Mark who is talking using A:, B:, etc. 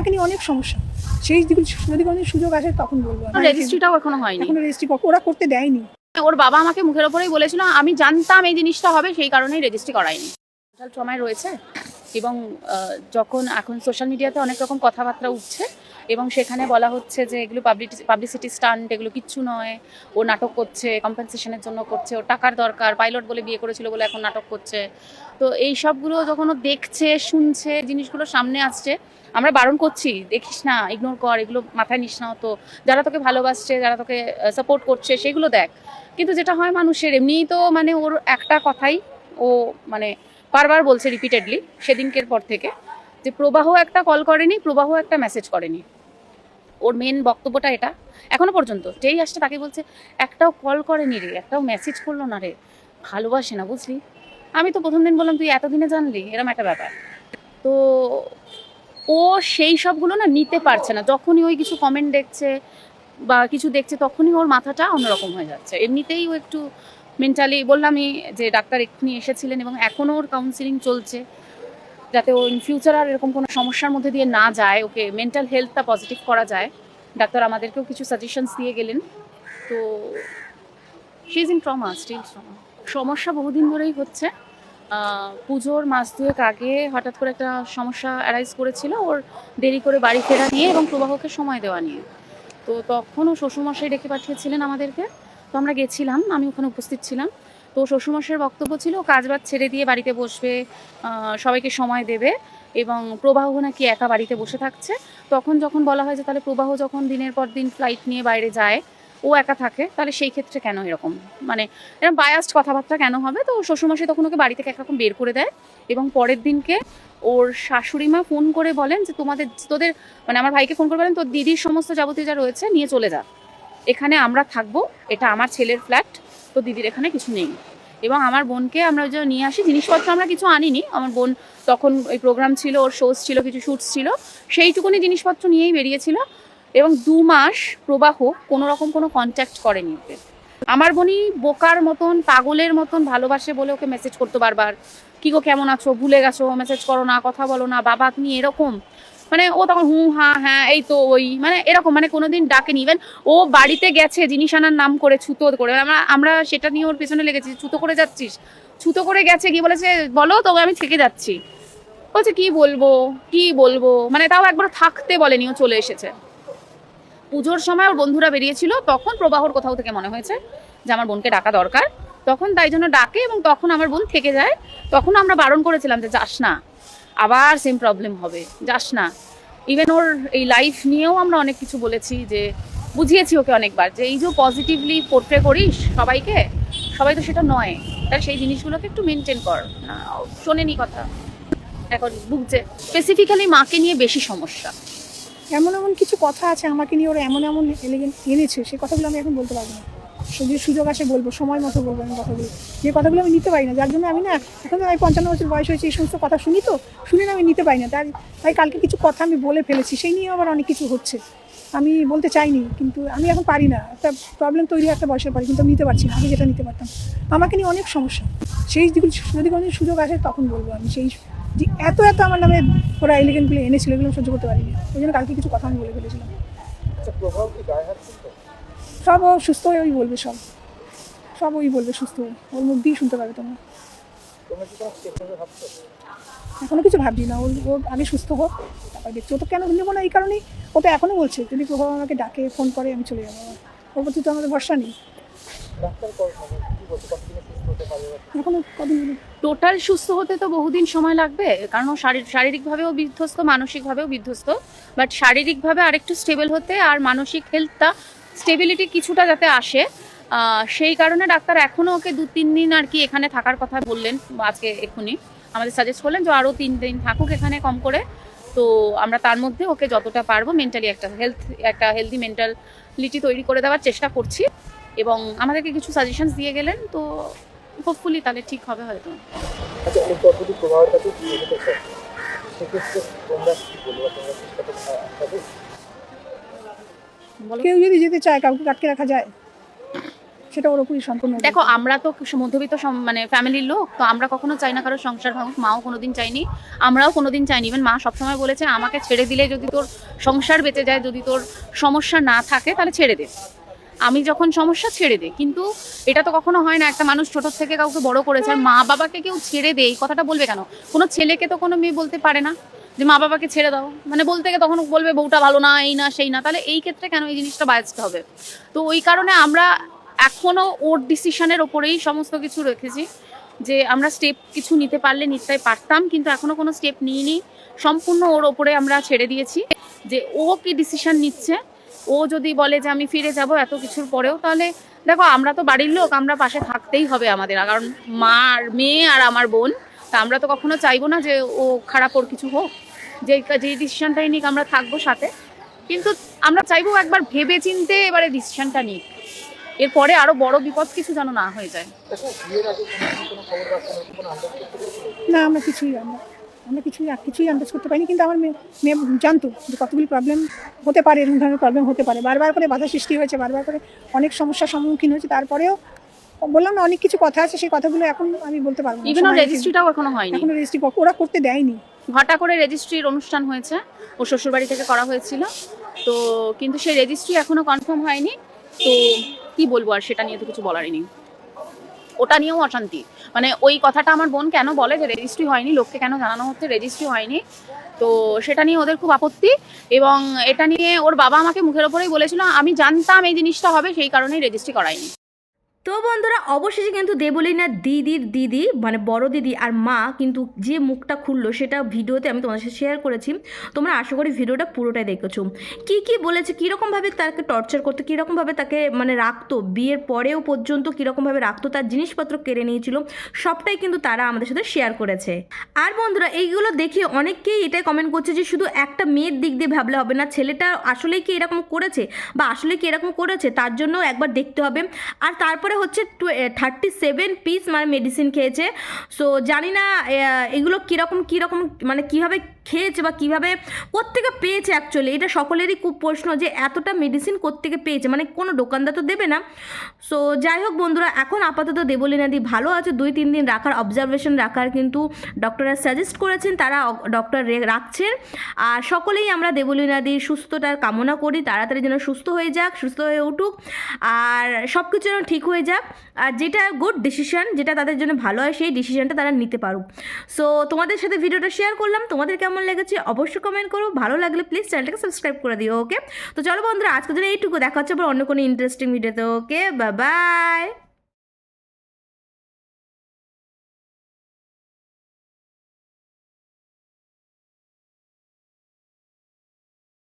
A: আমাকে নিয়ে অনেক সমস্যা। সেই দিকে যদি কোনো সুযোগ আসে তখন বলব। আমি।
B: রেজিস্ট্রিটাও এখনও হয়নি।
A: এখনও রেজিস্ট্রি ওরা করতে দেয়নি।
B: ওর বাবা আমাকে মুখের ওপরেই বলেছিল আমি জানতাম এই জিনিসটা হবে সেই কারণেই রেজিস্ট্রি করাইনি ট্রমায় রয়েছে এবং আহ, যখন এখন সোশ্যাল মিডিয়াতে অনেক রকম কথাবার্তা উঠছে এবং সেখানে বলা হচ্ছে যে এগুলো পাবলিসিটি স্টান্ট এগুলো কিচ্ছু নয়। ও নাটক করছে কম্পেনসেশনের জন্য করছে ও টাকার দরকার পাইলট বলে বিয়ে করেছিল বলে এখন নাটক করছে। তো এই সবগুলো যখন ও দেখছে, শুনছে জিনিসগুলো সামনে আসছে, আমরা বারণ করছি, দেখিস না ইগনোর কর, এগুলো মাথায় নিস না তো যারা তোকে ভালোবাসছে, যারা তোকে সাপোর্ট করছে, সেগুলো দেখ। কিন্তু যেটা হয় মানুষের, এমনিই তো মানে ওর একটা কথাই ও মানে বারবার বলছে রিপিটেডলি সেদিনকের পর থেকে, যে প্রবাহ একটা কল করেনি, প্রবাহ একটা মেসেজ করেনি। ওর মেন বক্তব্যটা এটা। এখনও পর্যন্ত যেই আসছে তাকে বলছে, একটাও কল করেনি রে, একটাও মেসেজ করল না রে। ভালোবাসে না বুঝলি? আমি তো প্রথম দিন বললাম, তুই এতদিনে জানলি? এরম একটা ব্যাপার। তো ও সেই সবগুলো না নিতে পারছে না। যখনই ওই কিছু কমেন্ট দেখছে বা কিছু দেখছে, তখনই ওর মাথাটা অন্যরকম হয়ে যাচ্ছে। এমনিতেই ও একটু মেন্টালি বললামই যে, ডাক্তার এক্ষুনি এসেছিলেন এবং এখনও ওর কাউন্সিলিং চলছে। যাতে ও ইন ফিউচার আর এরকম কোনো সমস্যার মধ্যে দিয়ে না যায়, ওকে মেন্টাল হেলথটা পজিটিভ করা যায়। ডাক্তার আমাদেরকেও কিছু সাজেশনস দিয়ে গেলেন। তো she is in trauma still trauma সমস্যা বহুদিন ধরেই হচ্ছে। পুজোর মাস দুয়েক আগে হঠাৎ করে একটা সমস্যা অ্যারাইজ করেছিল, ওর দেরি করে বাড়ি ফেরা নিয়ে এবং প্রবাহকে সময় দেওয়া নিয়ে। তো তখনও শ্বশুরমশাই ডেকে পাঠিয়েছিলেন আমাদেরকে। তো আমরা গেছিলাম, আমি ওখানে উপস্থিত ছিলাম। তো শ্বশুরমশাইয়ের বক্তব্য ছিল ও কাজ বাজ ছেড়ে দিয়ে বাড়িতে বসবে সবাইকে সময় দেবে এবং প্রবাহ নাকি একা বাড়িতে বসে থাকছে। তখন যখন বলা হয় যে তাহলে প্রবাহ যখন দিনের পর দিন ফ্লাইট নিয়ে বাইরে যায়, ও একা থাকে, তাহলে সেই ক্ষেত্রে কেন এরকম? মানে এরকম বায়াসড কথাবার্তা কেন হবে? তো শ্বশুরমশাই তখন ওকে বাড়ি থেকে একরকম বের করে দেয় এবং পরের দিনকে ওর শাশুড়ি মা ফোন করে বলেন যে, তোমাদের, তোদের মানে আমার ভাইকে ফোন করে বলেন, তোর দিদির সমস্ত যাবতীয় যা রয়েছে, নিয়ে চলে যা। এখানে আমরা থাকব, এটা আমার ছেলের ফ্ল্যাট তো দিদির এখানে কিছু নেই। এবং আমার বোনকে আমরা যে নিয়ে আসি, জিনিসপত্র আমরা কিছু আনিনি। আমার বোন তখন ওই প্রোগ্রাম ছিল, ওর শোজ ছিল, কিছু শ্যুটস ছিল। সেইটুকুনি জিনিসপত্র নিয়েই বেরিয়েছিল। এবং দু মাস প্রবাহ কোনো রকম কোনো কন্ট্যাক্ট করেনি ওকে। আমার বোনই বোকার মতন, পাগলের মতন ভালোবাসে বলে ওকে মেসেজ করতো বারবার। কি গো, কেমন আছো? ভুলে গেছো? মেসেজ করো না, কথা বলো না বাবা নিয়ে এরকম মানে ও তখন হু হ্যাঁ এই তো ওই মানে এরকম মানে কোনোদিন ডাকেনি ইভেন ও বাড়িতে গেছে, জিনিস আনার নাম করে, ছুতো করে, আমরা আমরা সেটা নিয়ে ওর পেছনে লেগেছি ছুতো করে যাচ্ছিস? ছুতো করে গেছে, গিয়ে বলেছে, বলো, তবে আমি থেকে যাচ্ছি। বলছে, কি বলব কি বলব? মানে তাও একবার থাকতে বলেনি, ও চলে এসেছে। পুজোর সময় ওর বন্ধুরা বেরিয়েছিল, তখন প্রবাহর কোথাও থেকে মনে হয়েছে যে আমার বোনকে ডাকা দরকার। তখন তাই জন্য ডাকে এবং তখন আমার বোন থেকে যায়। তখন আমরা বারণ করেছিলাম যে, যাস না। আবার সেম প্রবলেম হবে। যাস না। ইভেন ওর এই লাইফ নিয়েও আমরা অনেক কিছু বলেছি যে, বুঝিয়েছি ওকে অনেকবার যে, এই যে পজিটিভলি পোর্ট্রে করিস সবাইকে, সবাই তো সেটা নয়। তার সেই জিনিসগুলোকে একটু মেনটেন কর। না শোনেনি কথা। এখন ভুগছে। স্পেসিফিক্যালি মাকে নিয়ে বেশি সমস্যা।
A: এমন এমন কিছু কথা আছে আমাকে নিয়ে ওরা এমন এমন এনেছে সেই কথাগুলো আমি এখন বলতে পারব না। যদি সুযোগ আসে বলব, সময় মতো বলব আমি কথাগুলো। যে কথাগুলো আমি নিতে পারি না, যার জন্য আমি না, এখন আমি পঞ্চান্ন বছর বয়স হয়েছে, এই সমস্ত কথা শুনি তো, শুনে না আমি নিতে পারি না। তাই তাই কালকে কিছু কথা আমি বলে ফেলেছি, সেই নিয়ে আবার অনেক কিছু হচ্ছে। আমি বলতে চাইনি, কিন্তু আমি এখন পারি না। একটা প্রবলেম তৈরি হয়, একটা বয়সের পরে, কিন্তু আমি নিতে পারছি না, আমি যেটা নিতে পারতাম। আমাকে নিয়ে অনেক সমস্যা। সেই দিকে যদি কোনো সুযোগ আসে, তখন বলব আমি। সেই যে এত এত আমার নামে ওরা এলিগেন্টগুলো এনেছিল, এগুলো সহ্য করতে পারিনি। ওই জন্য কালকে কিছু কথা আমি বলে ফেলেছিলাম। সব ও সুস্থ হয়ে ওই বলবে সব। সব ওই বলবে সুস্থ হয়ে। ওর মুখ দিয়ে শুনতে পাবে তোমরা। এখনও কিছু ভাবছি না। ওর ও আগে সুস্থ হোক, তারপর দেখছি। ও তো কেন নেব না এই কারণেই। ও তো এখনও বলছে, যদি প্রভাব আমাকে ডাকে, ফোন করে, আমি চলে যাব। ওর প্রতি তো আমাদের ভরসা নেই।
B: টোটাল সুস্থ হতে তো বহুদিন সময় লাগবে, কারণ শারীর শারীরিকভাবেও বিধ্বস্ত, মানসিকভাবেও বিধ্বস্ত। বাট শারীরিকভাবে আরেকটু স্টেবল হতে আর মানসিক হেলথটা স্টেবিলিটি কিছুটা যাতে আসে সেই কারণে ডাক্তার এখনও ওকে দু, তিন দিন আর কি এখানে থাকার কথা বললেন আজকে এক্ষুনি। আমাদের সাজেস্ট করলেন যে আরও তিন দিন থাকুক এখানে কম করে। তো আমরা তার মধ্যে ওকে যতটা পারব মেন্টালি একটা হেলথ একটা হেলদি মেন্টালিটি তৈরি করে দেওয়ার চেষ্টা করছি। এবং আমাদেরকে কিছু সাজেশনস দিয়ে গেলেন, তো হোপফুলি তাহলে ঠিক হবে হয়তো।
C: আচ্ছা
A: কেউ যদি যেতে চায় কাউকে আটকে রাখা যায় সেটা ওর উপরই সম্পূর্ণ
B: দেখো আমরা তো মধ্যবিত্ত মানে ফ্যামিলির লোক তো আমরা কখনো চাই না কারও সংসার ভাঙুক মাও কোনোদিন চাইনি আমরাও কোনোদিন চাইনি। ইভেন মা সবসময় বলেছে আমাকে ছেড়ে দিলে যদি তোর সংসার বেঁচে যায় যদি তোর সমস্যা না থাকে তাহলে ছেড়ে দে। আমি যখন সমস্যা ছেড়ে দে কিন্তু এটা তো কখনো হয় না একটা মানুষ ছোট থেকে কাউকে বড় করেছে আর মা বাবাকে কেউ ছেড়ে দে এই কথাটা বলবে কেন? কোনো ছেলেকে তো কোনো মেয়ে বলতে পারে না। যে মা বাবাকে ছেড়ে দাও। মানে বলতে গেলে তখন বলবে, বউটা ভালো না, এই না, সেই না। তাহলে এই ক্ষেত্রে কেন এই জিনিসটা বায়াসড হবে? তো ওই কারণে আমরা এখনও ওর ডিসিশনের ওপরেই সমস্ত কিছু রেখেছি, যে আমরা স্টেপ কিছু নিতে পারলে নিতে পারতাম, কিন্তু এখনও কোনো স্টেপ নিইনি। সম্পূর্ণ ওর ওপরে আমরা ছেড়ে দিয়েছি, যে ও কি ডিসিশন নিচ্ছে? ও যদি বলে যে আমি ফিরে যাব এত কিছুর পরেও, তাহলে দেখো আমরা তো বাড়ির লোক, আমরা পাশে থাকতেই হবে আমাদের। কারণ মা আর মেয়ে আর আমার বোন, তা আমরা তো কখনো চাইব না যে ও খারাপ ওর কিছু হোক। যে যে ডিসিশনটাই নিক আমরা থাকব সাথে। কিন্তু আমরা চাইব একবার ভেবে চিনতে এবারে ডিসিশনটা নিক। এরপরে আরও বড় বিপদ কিছু যেন না হয়ে যায়?
A: না আমরা কিছুই আমরা আমরা কিছুই কিছুই আন্দাজ করতে পারিনি। কিন্তু আমার মেয়ে মেয়ে জানতো যে কতগুলি প্রবলেম হতে পারে এরকম ধরনের প্রবলেম হতে পারে। বারবার করে বাধা সৃষ্টি হয়েছে বারবার করে অনেক সমস্যার সম্মুখীন হয়েছে। তারপরেও বললাম না অনেক কিছু কথা আছে সেই কথাগুলো এখন আমি বলতে পারব না।
B: রেজিস্ট্রিটাও এখনও হয়নি।
A: এখনও রেজিস্ট্রি ওরা করতে দেয়নি।
B: ঘটা করে রেজিস্ট্রির অনুষ্ঠান হয়েছে, ও শ্বশুরবাড়ি থেকে করা হয়েছিল। তো কিন্তু সেই রেজিস্ট্রি এখনও কনফার্ম হয়নি। তো কি বলব আর সেটা নিয়ে তো কিছু বলারই নেই। ওটা নিয়েও অশান্তি। মানে ওই কথাটা আমার বোন কেন বলে যে রেজিস্ট্রি হয়নি? লোককে কেন জানানো হচ্ছে? রেজিস্ট্রি হয়নি। তো সেটা নিয়ে ওদের খুব আপত্তি এবং এটা নিয়ে ওর বাবা আমাকে মুখের ওপরেই বলেছিল, আমি জানতাম এই জিনিসটা হবে, সেই কারণেই রেজিস্ট্রি করাইনি
D: তো বন্ধুরা, অবশেষে কিন্তু দেবলীনার দিদির দিদি মানে বড় দিদি আর মা কিন্তু যে মুখটা খুললো সেটা ভিডিওতে আমি তোমাদের সাথে শেয়ার করেছি। তোমরা আশা করি ভিডিওটা পুরোটাই দেখেছ। কি কি বলেছে, কীরকমভাবে তাকে টর্চার করতো, কীরকমভাবে তাকে মানে রাখতো, বিয়ের পরেও পর্যন্ত কীরকমভাবে রাখতো, তার জিনিসপত্র কেড়ে নিয়েছিল, সবটাই কিন্তু তারা আমাদের সাথে শেয়ার করেছে। আর বন্ধুরা, এইগুলো দেখে অনেকেই এটাই কমেন্ট করছে যে শুধু একটা মেয়ের দিক দিয়ে ভাবলে হবে না, ছেলেটা আসলে কি এরকম করেছে? বা আসলে কি এরকম করেছে? তার জন্য একবার দেখতে হবে। আর তারপরে হচ্ছে থার্টি সেভেন পিস মানে মেডিসিন খেয়েছে। সো জানি না এগুলো কীরকম কীরকম মানে কীভাবে খেয়েছে বা কীভাবে, কোত্থেকে পেয়েছে অ্যাকচুয়ালি এটা সকলেরই খুব প্রশ্ন যে এতটা মেডিসিন কোত্থেকে পেয়েছে। মানে কোনো দোকানদার তো দেবে না। সো যাই হোক বন্ধুরা, এখন আপাতত দেবলীনাদি ভালো আছে। দুই, তিন দিন রাখার অবজারভেশন রাখার কিন্তু ডক্টররা সাজেস্ট করেছেন। তারা ডক্টর রাখছেন। আর সকলেই আমরা দেবলীনাদির সুস্থতার কামনা করি। তাড়াতাড়ি যেন সুস্থ হয়ে যাক, সুস্থ হয়ে উঠুক। আর সব কিছু যেন ঠিক হয়ে যাক। আর যেটা গুড ডিসিশন যেটা তাদের জন্য ভালো হয়, সেই ডিসিশনটা তারা নিতে পারুক। সো তোমাদের সাথে ভিডিওটা শেয়ার করলাম। তোমাদের কেমন লেগেছে অবশ্যই কমেন্ট করো। ভালো লাগলে প্লিজ চ্যানেলটাকে সাবস্ক্রাইব করে দিও ওকে তো চলো বন্ধুরা, আজকের জন্য এইটুকু। দেখা হচ্ছে আবার অন্য কোনো ইন্টারেস্টিং ভিডিওতে ওকে বাই